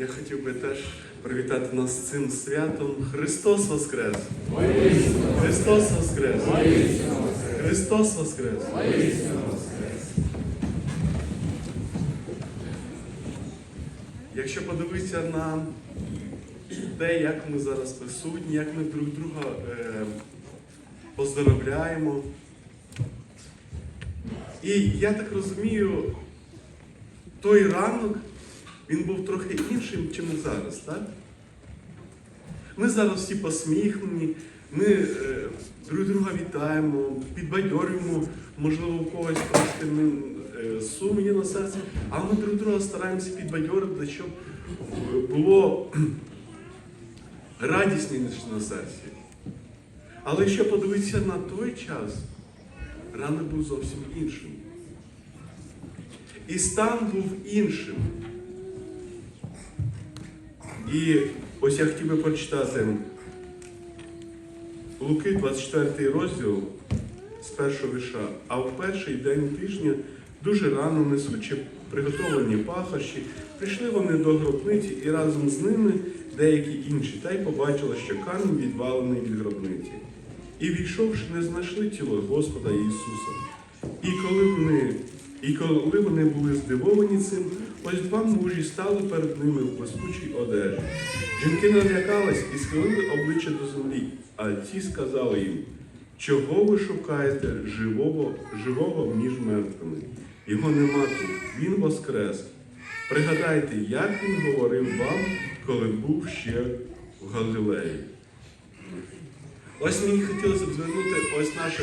Я хотів би теж привітати нас цим святом. Христос Воскрес! Христос Воскрес! Христос Воскрес! Якщо подивитися на те, як ми зараз присутні, як ми друг друга е, поздоровляємо. І я так розумію, той ранок він був трохи іншим, чим зараз, так? Ми зараз всі посміхнені, ми е, друг друга вітаємо, підбадьорюємо, можливо, у когось трошки ну, е, сум на серці, а ми друг друга стараємося підбадьорити, щоб було радісніше на серці. Але якщо подивитися на той час, ранок був зовсім іншим. І стан був іншим. І ось я хотів би прочитати Луки, 24 розділ з першого віша. А в перший день тижня дуже рано несучи приготовлені пахощі, прийшли вони до гробниці і разом з ними деякі інші, та й побачили, що камінь відвалений від гробниці. І війшовши, не знайшли тіло Господа Ісуса. І коли вони, і коли вони були здивовані цим, ось два мужі стали перед ними в блискучій одежі. Жінки налякались і схилили обличчя до землі, а ті сказали їм, чого ви шукаєте живого, живого між мертвими? Його нема тут, він воскрес. Пригадайте, як він говорив вам, коли був ще в Галилеї. Ось мені хотілося б звернути ось нашу,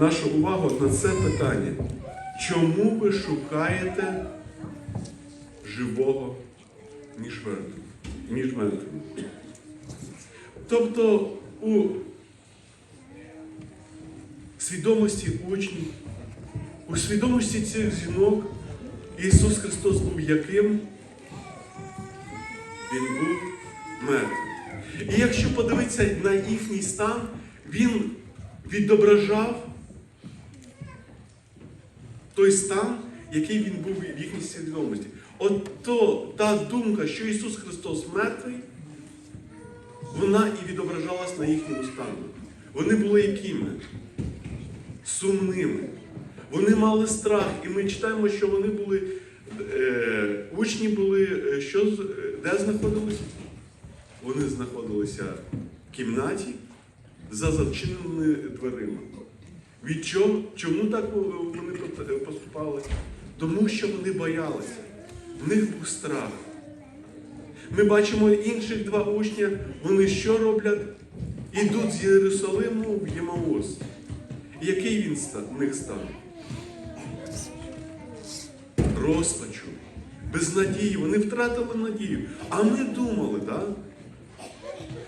нашу увагу на це питання. Чому ви шукаєте живого між мертвими? Між мертвими? Тобто у свідомості учнів, у свідомості цих жінок Ісус Христос був яким? Він був мертвим. І якщо подивитися на їхній стан, він відображав той стан, який він був в їхній свідомості. От то, та думка, що Ісус Христос мертвий, вона і відображалась на їхньому стані. Вони були якими? Сумними. Вони мали страх. І ми читаємо, що вони були, е, учні були, е, що, е, де знаходилися? Вони знаходилися в кімнаті за зачиненими дверима. Від чого? Чому так вони поступали? Тому що вони боялися. В них був страх. Ми бачимо інших два учня, вони що роблять? Ідуть з Єрусалиму в Ємаус. Який він в них стан? Розпачу, безнадії. Вони втратили надію. А ми думали, так?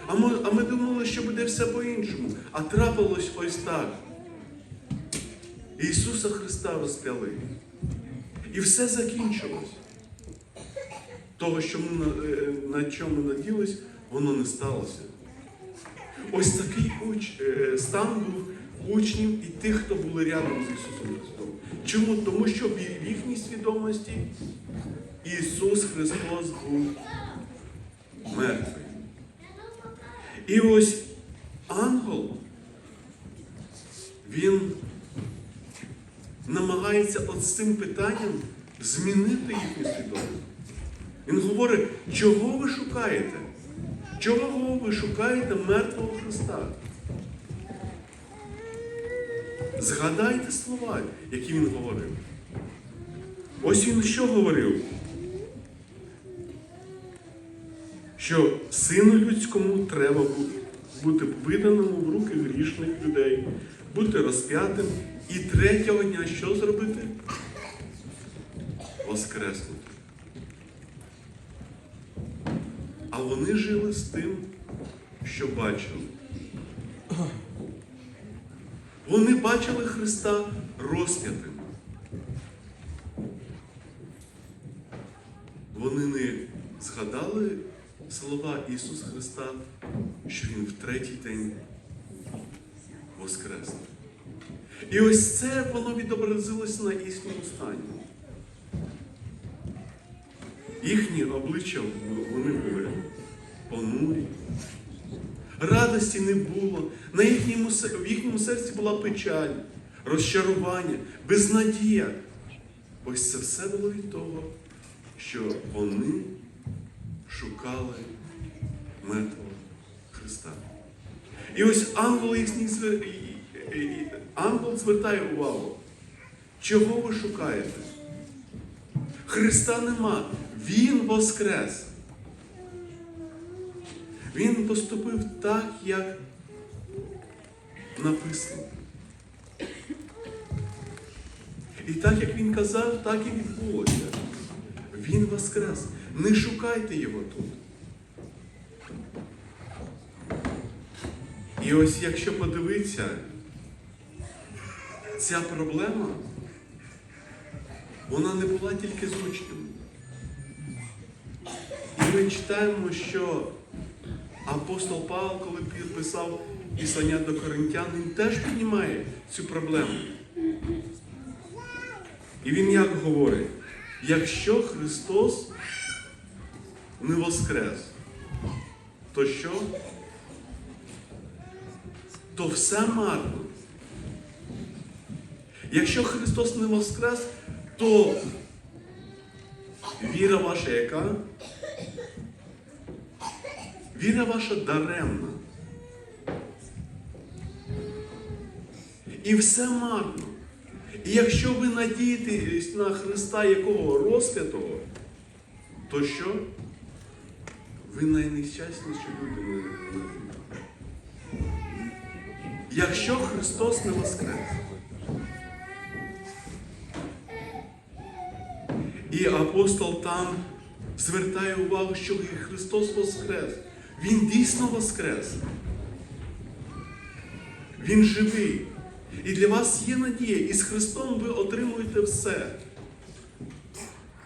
А ми, а ми думали, що буде все по-іншому. А трапилось ось так. Ісуса Христа розп'яли. І все закінчилось. Того, що ми на, е, чому наділись, воно не сталося. Ось такий уч, е, стан був учнів і тих, хто були рядом з Ісусом Христом. Чому? Тому що в їхній свідомості Ісус Христос був мертвий. І ось ангел, він намагається от з цим питанням змінити їхню свідомість. Він говорить, чого ви шукаєте? Чого ви шукаєте мертвого Христа? Згадайте слова, які він говорив. Ось він що говорив? Що сину людському треба бути виданому в руки грішних людей, бути розп'ятим і третього дня що зробити? Воскреснути. А вони жили з тим, що бачили. Вони бачили Христа розп'ятим. Вони не згадали слова Ісуса Христа, що Він в третій день воскрес. І ось це воно відобразилося на їхньому стані. Їхні обличчя вони були понурі. Радості не було. На їхньому, в їхньому серці була печаль, розчарування, безнадія. Ось це все було від того, що вони шукали. І ось ангел ангел звертає увагу. Чого ви шукаєте? Христа нема. Він воскрес. Він поступив так, як написано. І так, як він казав, так і відбулося. Він воскрес. Не шукайте його тут. І ось якщо подивитися, ця проблема, вона не була тільки з учнями. І ми читаємо, що апостол Павло, коли писав післання до коринтян, він теж піднімає цю проблему. І він як говорить, якщо Христос не воскрес, то що? То все марно. Якщо Христос не воскрес, то віра ваша яка? Віра ваша даремна. І все марно. І якщо ви надієтесь на Христа якого розп'ятого, то що? Ви найнещасніші люди на. Якщо Христос не воскрес. І апостол там звертає увагу, що Христос воскрес. Він дійсно воскрес. Він живий. І для вас є надія, і з Христом ви отримуєте все.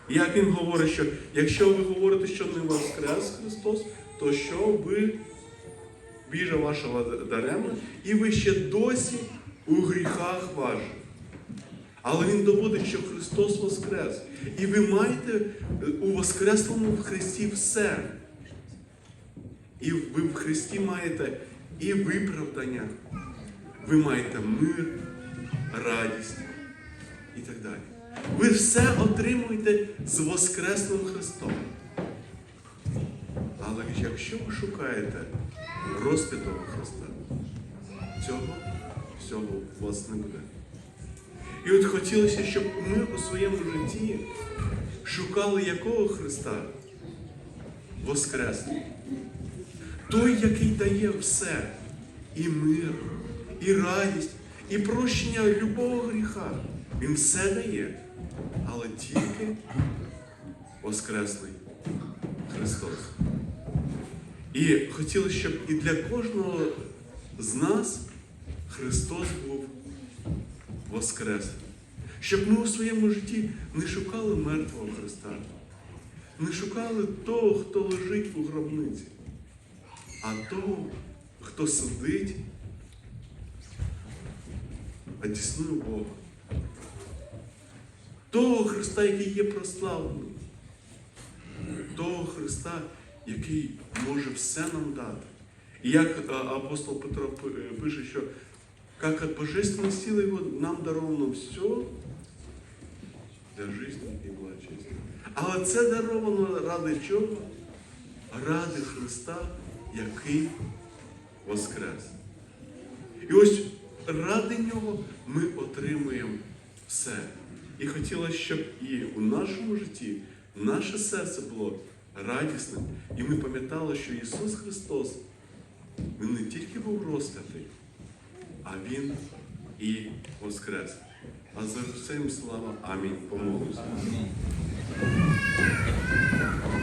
Як він говорить, що якщо ви говорите, що не воскрес Христос, то що ви біжа вашого даремна, і ви ще досі у гріхах ваших. Але Він доводить, що Христос воскрес. І ви маєте у Воскреслому в Христі все. І ви в Христі маєте і виправдання, ви маєте мир, радість і так далі. Ви все отримуєте з Воскреслим Христом. Але якщо ви шукаєте розп'ятого Христа, цього всього у вас не буде. І от хотілося, щоб ми у своєму житті шукали якого Христа? Воскресний. Той, який дає все, і мир, і радість, і прощення любого гріха. Він все дає, але тільки Воскреслий Христос. І хотілося, щоб і для кожного з нас Христос був Воскреслий. Щоб ми у своєму житті не шукали мертвого Христа, не шукали того, хто лежить у гробниці, а того, хто сидить, одіснує Бога. Того Христа, який є прославлений. Того Христа, який може все нам дати. І як апостол Петро е, пише, що как от божественной силы его нам даровано все для жизни і благочестя. Але це даровано ради чого? Ради Христа, який воскрес. І ось ради нього ми отримуємо все. І хотілося, щоб і у нашому житті наше серце було радісним. І ми пам'ятали, що Ісус Христос, Він не тільки був розп'ятий, а Він і воскрес. А за всім слава. Амінь. Помолимося.